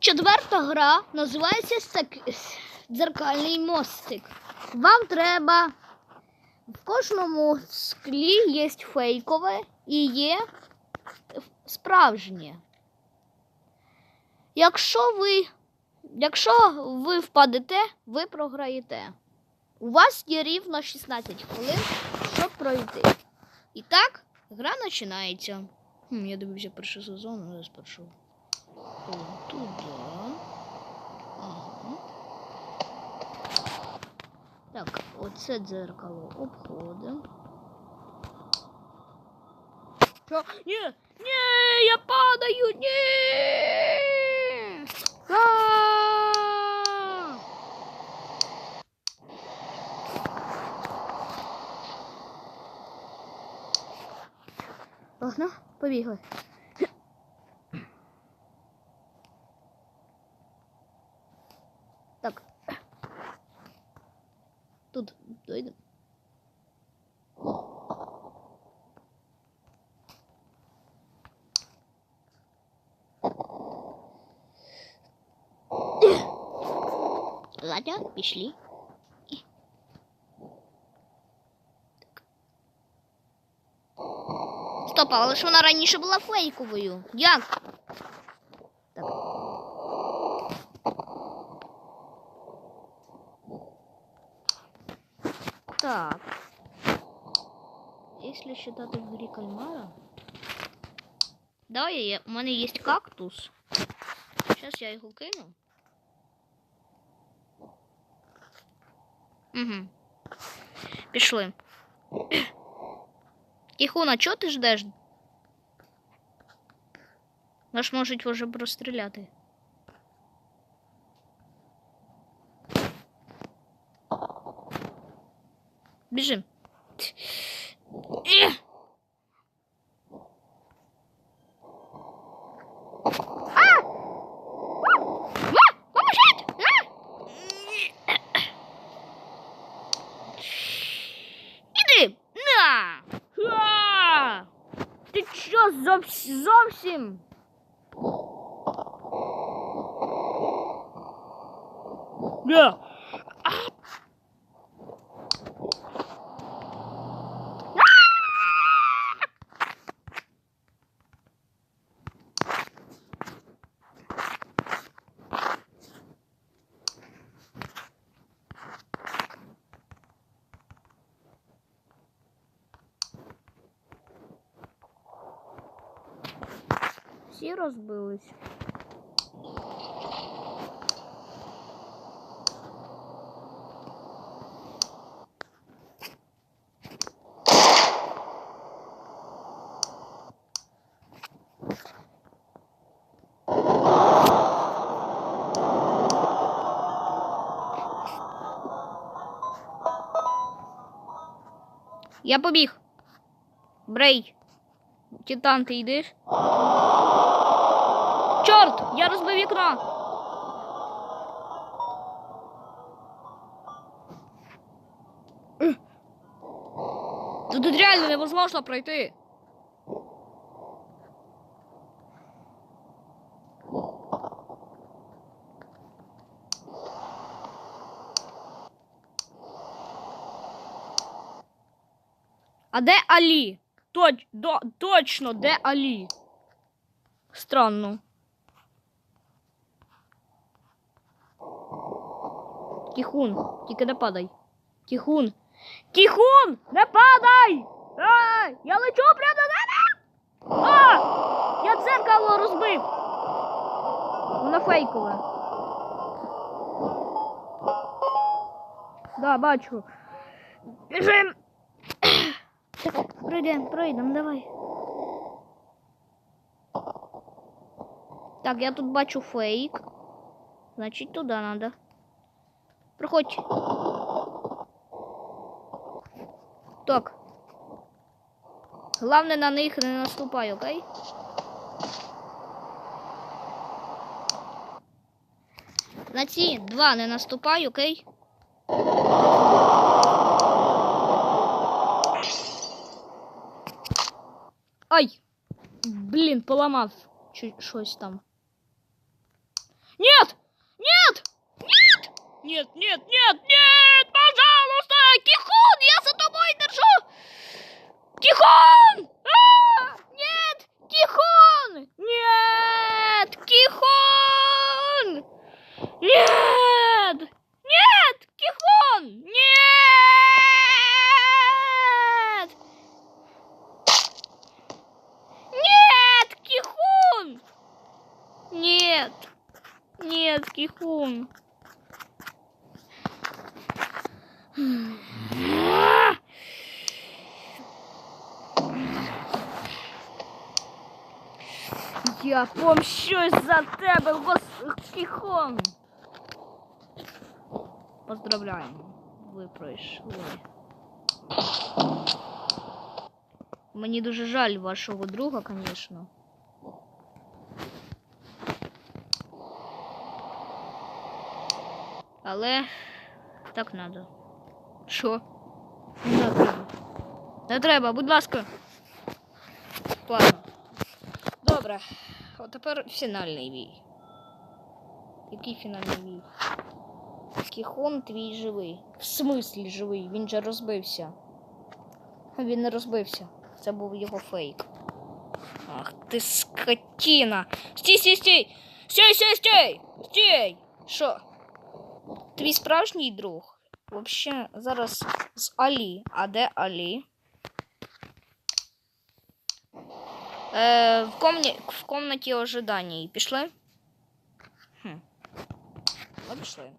Четверта гра називається дзеркальний мостик. Вам треба. В кожному склі є фейкове і є справжнє. Якщо ви, якщо ви впадете, ви програєте. У вас є рівно 16 хвилин, щоб пройти. І так, гра починається. Хм, я дивився перший сезон, але спершу. О, туди. Ага. Так, оце дзеркало обходимо. Що? Ні! Ні! Я падаю! А! Ладно, побігли. Так. Тут дойдемо. Ладно, пішли. Стоп, але ж вона раніше була фейковою. Як? Так. Так. Если считать в грі кальмара. Давай, я, у мене є кактус. Зараз я його кину. Угу. Пішли. Тихуна, чого ти ждеш? Нас можуть вже простріляти. Біжим. Ех! А! А! Поможіть! А! Іди! На! А! Ти що зовсім? зовсім? Да. Всі розбились. Я побіг. Брей. Титан, ти йдеш? Чорт! Я розбив вікно! Тут тут реально невозможно пройти. А де Алі? Точ, до, точно, де Алі? Странно. Тихун, тільки не падай. Тихун. Тихун! Не падай! А, я лечу прямо до тебе! А! Я дзеркало розбив! Воно фейкове. Да, бачу. Біжим! Так, пройдемо, давай. Так, я тут бачу фейк. Значить, туди треба. Проходь. Так. Главне на них не наступай, окей? На ці два не наступай, окей? Ай! Блін, поламав щось там. Нет! Нет! Нет! Нет, нет, нет, нет! Пожалуйста! Кихон! Нет, Кихун. Я помщусь за тебе, гос... Кіхон. Поздравляємо. Ви пройшли. Мені дуже жаль вашого друга, звісно. Але так надо. Що? Не треба. Не треба, будь ласка. Ладно. Добре. От тепер фінальний бій. Який фінальний бій? Кіхон твій живий. В смислі живий? Він же розбився. Він не розбився. Це був його фейк. Ах ти скотіна! Стій, стій, стій! Стій, стій, стій! Стій! Що? Твій справжній друг. Вообще, зараз з Алі. А де Алі? Е, в, комні... в комнаті ожидання. Пішли? Хм. Ну, пішли.